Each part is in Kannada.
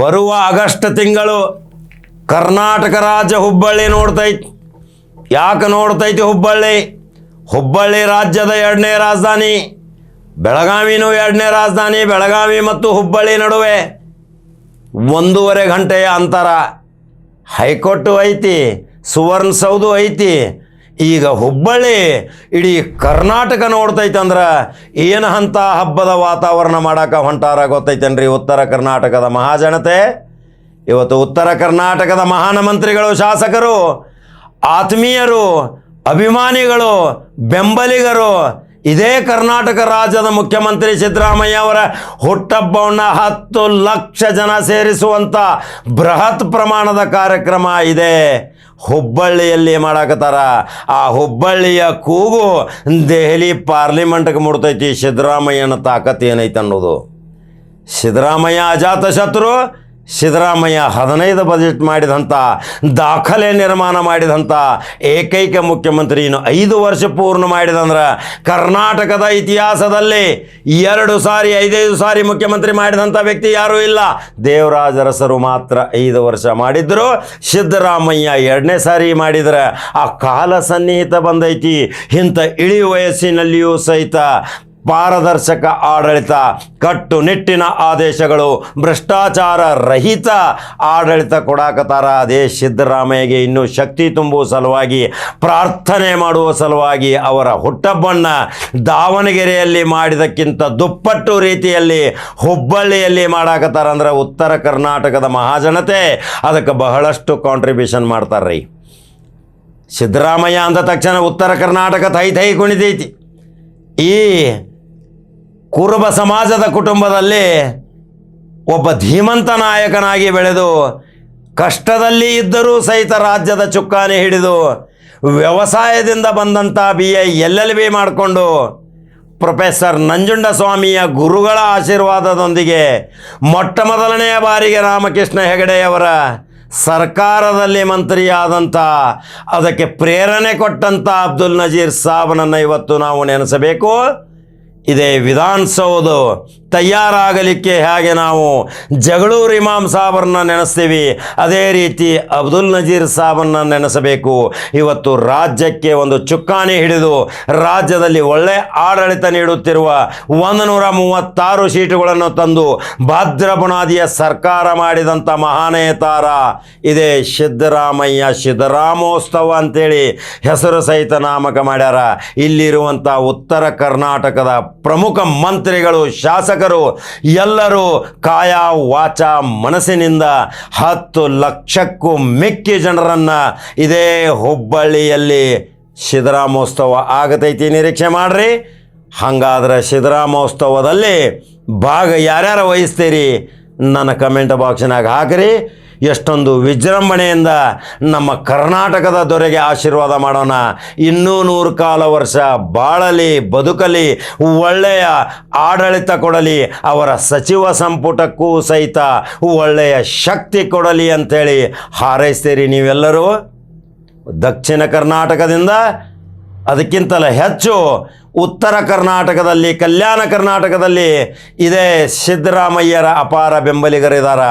ಬರುವ ಆಗಸ್ಟ್ ತಿಂಗಳು ಕರ್ನಾಟಕ ರಾಜ್ಯ ಹುಬ್ಬಳ್ಳಿ ನೋಡ್ತೈತಿ. ಯಾಕೆ ನೋಡ್ತೈತಿ ಹುಬ್ಬಳ್ಳಿ? ಹುಬ್ಬಳ್ಳಿ ರಾಜ್ಯದ ಎರಡನೇ ರಾಜಧಾನಿ, ಬೆಳಗಾವಿನೂ ಎರಡನೇ ರಾಜಧಾನಿ, ಬೆಳಗಾವಿ ಮತ್ತು ಹುಬ್ಬಳ್ಳಿ ನಡುವೆ ಒಂದೂವರೆ ಗಂಟೆಯ ಅಂತರ. ಹೈಕೋರ್ಟು ಐತಿ ಸುವರ್ಣಸೌಧ ಐತಿ ಈಗ ಹುಬ್ಬಳ್ಳಿ ಇಡೀ ಕರ್ನಾಟಕ ನೋಡ್ತೈತಂದ್ರೆ ಏನು ಅಂತ ಹಬ್ಬದ ವಾತಾವರಣ ಮಾಡಕ್ಕೆ ಹೊಂಟಾರ ಗೊತ್ತೈತೇನ್ರಿ? ಉತ್ತರ ಕರ್ನಾಟಕದ ಮಹಾಜನತೆ, ಇವತ್ತು ಉತ್ತರ ಕರ್ನಾಟಕದ ಮಹಾನ ಮಂತ್ರಿಗಳು ಶಾಸಕರು, ಆತ್ಮೀಯರು, ಅಭಿಮಾನಿಗಳು, ಬೆಂಬಲಿಗರು, ಇದೇ ಕರ್ನಾಟಕ ರಾಜ್ಯದ ಮುಖ್ಯಮಂತ್ರಿ ಸಿದ್ದರಾಮಯ್ಯ ಅವರ ಹುಟ್ಟಹಬ್ಬವನ್ನು ಹತ್ತು ಲಕ್ಷ ಜನ ಸೇರಿಸುವಂಥ ಬೃಹತ್ ಪ್ರಮಾಣದ ಕಾರ್ಯಕ್ರಮ ಇದೆ. ಹುಬ್ಬಳ್ಳಿಯಲ್ಲಿ ಮಾಡಾಕತ್ತಾರ. ಆ ಹುಬ್ಬಳ್ಳಿಯ ಕೂಗು ದೆಹಲಿ ಪಾರ್ಲಿಮೆಂಟ್ಗೆ ಮುಡ್ತೈತಿ. ಸಿದ್ದರಾಮಯ್ಯನ ತಾಕತ್ ಏನೈತೆ ಅನ್ನೋದು. ಸಿದ್ದರಾಮಯ್ಯ ಅಜಾತ ಶತ್ರು ಸಿದ್ದರಾಮಯ್ಯ ಹದಿನೈದು ಬಜೆಟ್ ಮಾಡಿದಂಥ ದಾಖಲೆ ನಿರ್ಮಾಣ ಮಾಡಿದಂಥ ಏಕೈಕ ಮುಖ್ಯಮಂತ್ರಿ ಇನ್ನು ಐದು ವರ್ಷ ಪೂರ್ಣ ಮಾಡಿದಂದ್ರೆ ಕರ್ನಾಟಕದ ಇತಿಹಾಸದಲ್ಲಿ ಎರಡು ಸಾರಿ, ಐದೈದು ಸಾರಿ ಮುಖ್ಯಮಂತ್ರಿ ಮಾಡಿದಂಥ ವ್ಯಕ್ತಿ ಯಾರೂ ಇಲ್ಲ. ದೇವರಾಜರಸರು ಮಾತ್ರ ಐದು ವರ್ಷ ಮಾಡಿದ್ರು. ಸಿದ್ದರಾಮಯ್ಯ ಎರಡನೇ ಸಾರಿ ಮಾಡಿದರೆ. ಆ ಕಾಲ ಸನ್ನಿಹಿತ ಬಂದೈತಿ. ಇಂಥ ಇಳಿ ವಯಸ್ಸಿನಲ್ಲಿಯೂ ಸಹಿತ ಪಾರದರ್ಶಕ ಆಡಳಿತ, ಕಟ್ಟುನಿಟ್ಟಿನ ಆದೇಶಗಳು, ಭ್ರಷ್ಟಾಚಾರ ರಹಿತ ಆಡಳಿತ ಕೊಡಾಕತಾರ. ಅದೇ ಸಿದ್ದರಾಮಯ್ಯಗೆ ಇನ್ನೂ ಶಕ್ತಿ ತುಂಬುವ ಸಲುವಾಗಿ, ಪ್ರಾರ್ಥನೆ ಮಾಡುವ ಸಲುವಾಗಿ ಅವರ ಹುಟ್ಟಬ್ಬಣ್ಣ ದಾವಣಗೆರೆಯಲ್ಲಿ ಮಾಡಿದಕ್ಕಿಂತ ದುಪ್ಪಟ್ಟು ರೀತಿಯಲ್ಲಿ ಹುಬ್ಬಳ್ಳಿಯಲ್ಲಿ ಮಾಡಾಕತ್ತಾರ ಅಂದ್ರೆ ಉತ್ತರ ಕರ್ನಾಟಕದ ಮಹಾಜನತೆ. ಅದಕ್ಕೆ ಬಹಳಷ್ಟು ಕಾಂಟ್ರಿಬ್ಯೂಷನ್ ಮಾಡ್ತಾರ್ರಿ. ಸಿದ್ದರಾಮಯ್ಯ ಅಂದ ತಕ್ಷಣ ಉತ್ತರ ಕರ್ನಾಟಕ ಥೈ ಥೈ ಕುಣಿದೈತಿ. ಈ ಕುರುಬ ಸಮಾಜದ ಕುಟುಂಬದಲ್ಲಿ ಒಬ್ಬ ಧೀಮಂತ ನಾಯಕನಾಗಿ ಬೆಳೆದು, ಕಷ್ಟದಲ್ಲಿ ಇದ್ದರೂ ಸಹಿತ ರಾಜ್ಯದ ಚುಕ್ಕಾನೆ ಹಿಡಿದು, ವ್ಯವಸಾಯದಿಂದ ಬಂದಂಥ B A L L B ಮಾಡಿಕೊಂಡು, ಪ್ರೊಫೆಸರ್ ನಂಜುಂಡಸ್ವಾಮಿಯ ಗುರುಗಳ ಆಶೀರ್ವಾದದೊಂದಿಗೆ ಮೊಟ್ಟ ಮೊದಲನೆಯ ಬಾರಿಗೆ ರಾಮಕೃಷ್ಣ ಹೆಗಡೆಯವರ ಸರ್ಕಾರದಲ್ಲಿ ಮಂತ್ರಿಯಾದಂಥ ಅದಕ್ಕೆ ಪ್ರೇರಣೆ ಕೊಟ್ಟಂಥ ಅಬ್ದುಲ್ ನಜೀರ್ ಸಾಬ್ನನ್ನು ಇವತ್ತು ನಾವು ನೆನೆಸಬೇಕು. ಇದೇ ವಿಧಾನಸೌಧ ತಯಾರಾಗಲಿಕ್ಕೆ ಹೇಗೆ ನಾವು ಜಗಳೂರು ಇಮಾಮ್ ಸಾಬರನ್ನ ನೆನೆಸ್ತೀವಿ? ಅದೇ ರೀತಿ ಅಬ್ದುಲ್ ನಜೀರ್ ಸಾಬನ್ನ ನೆನೆಸಬೇಕು. ಇವತ್ತು ರಾಜ್ಯಕ್ಕೆ ಒಂದು ಚುಕ್ಕಾಣಿ ಹಿಡಿದು ರಾಜ್ಯದಲ್ಲಿ ಒಳ್ಳೆ ಆಡಳಿತ ನೀಡುತ್ತಿರುವ ಒಂದು ನೂರ ಮೂವತ್ತಾರು ಸೀಟುಗಳನ್ನು ತಂದು ಭದ್ರ ಬುನಾದಿಯ ಸರ್ಕಾರ ಮಾಡಿದಂಥ ಮಹಾನೇತಾರ ಇದೇ ಸಿದ್ದರಾಮಯ್ಯ ಸಿದ್ದರಾಮೋತ್ಸವ ಅಂತೇಳಿ ಹೆಸರು ಸಹಿತ ನಾಮಕ ಮಾಡ್ಯಾರ. ಇಲ್ಲಿರುವಂಥ ಉತ್ತರ ಕರ್ನಾಟಕದ ಪ್ರಮುಖ ಮಂತ್ರಿಗಳು ಶಾಸಕರು ಎಲ್ಲರೂ ಕಾಯ ವಾಚ ಮನಸ್ಸಿನಿಂದ ಹತ್ತು ಲಕ್ಷಕ್ಕೂ ಮೆಕ್ಕಿ ಜನರನ್ನು ಇದೇ ಹುಬ್ಬಳ್ಳಿಯಲ್ಲಿ ಸಿದ್ದರಾಮೋತ್ಸವ ಆಗತೈತಿ. ನಿರೀಕ್ಷೆ ಮಾಡ್ರಿ. ಹಾಗಾದ್ರೆ ಸಿದ್ದರಾಮೋತ್ಸವದಲ್ಲಿ ಭಾಗ ಯಾರ್ಯಾರು ವಹಿಸ್ತೀರಿ? ನನ್ನ ಕಮೆಂಟ್ ಬಾಕ್ಸ್ನಾಗ ಹಾಕಿರಿ. ಎಷ್ಟೊಂದು ವಿಜೃಂಭಣೆಯಿಂದ ನಮ್ಮ ಕರ್ನಾಟಕದ ದೊರೆಗೆ ಆಶೀರ್ವಾದ ಮಾಡೋಣ. ಇನ್ನೂ ನೂರು ಕಾಲ ವರ್ಷ ಬಾಳಲಿ, ಬದುಕಲಿ, ಒಳ್ಳೆಯ ಆಡಳಿತ ಕೊಡಲಿ, ಅವರ ಸಚಿವ ಸಂಪುಟಕ್ಕೂ ಸಹಿತ ಒಳ್ಳೆಯ ಶಕ್ತಿ ಕೊಡಲಿ ಅಂಥೇಳಿ ಹಾರೈಸ್ತೀರಿ ನೀವೆಲ್ಲರೂ. ದಕ್ಷಿಣ ಕರ್ನಾಟಕದಿಂದ ಅದಕ್ಕಿಂತಲೇ ಹೆಚ್ಚು ಉತ್ತರ ಕರ್ನಾಟಕದಲ್ಲಿ, ಕಲ್ಯಾಣ ಕರ್ನಾಟಕದಲ್ಲಿ ಇದೇ ಸಿದ್ದರಾಮಯ್ಯರ ಅಪಾರ ಬೆಂಬಲಿಗರಿದ್ದಾರೆ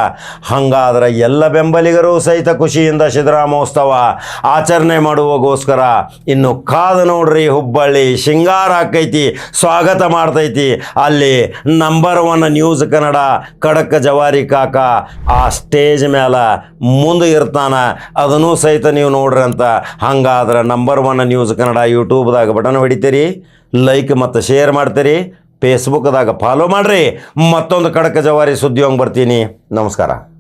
ಹಾಗಾದ್ರೆ ಎಲ್ಲ ಬೆಂಬಲಿಗರು ಸಹಿತ ಖುಷಿಯಿಂದ ಸಿದ್ದರಾಮೋತ್ಸವ ಆಚರಣೆ ಮಾಡುವಗೋಸ್ಕರ ಇನ್ನು ಕಾದು ನೋಡ್ರಿ ಹುಬ್ಬಳ್ಳಿ, ಶೃಂಗಾರ ಹಾಕೈತಿ ಸ್ವಾಗತ ಮಾಡ್ತೈತಿ. ಅಲ್ಲಿ ನಂಬರ್ ಒನ್ ನ್ಯೂಸ್ ಕನ್ನಡ ಖಡಕ್ ಜವಾರಿ ಕಾಕ ಆ ಸ್ಟೇಜ್ ಮೇಲೆ ಮುಂದೆ ಇರ್ತಾನ. ಅದನ್ನೂ ಸಹಿತ ನೀವು ನೋಡ್ರಿ ಅಂತ. ಹಂಗಾದ್ರೆ ನಂಬರ್ ಒನ್ ನ್ಯೂಸ್ ಕನ್ನಡ ಯೂಟ್ಯೂಬ್ದಾಗ ಬಟನ್ ಹೊಡಿತೀರಿ. ಲೈಕ್ ಮತ್ತು ಶೇರ್ ಮಾಡ್ತೀರಿ. ಫೇಸ್ಬುಕ್ದಾಗ ಫಾಲೋ ಮಾಡಿರಿ. ಮತ್ತೊಂದು ಕಡಕ ಜವಾರಿ ಸುದ್ದಿ ಬರ್ತೀನಿ. ನಮಸ್ಕಾರ.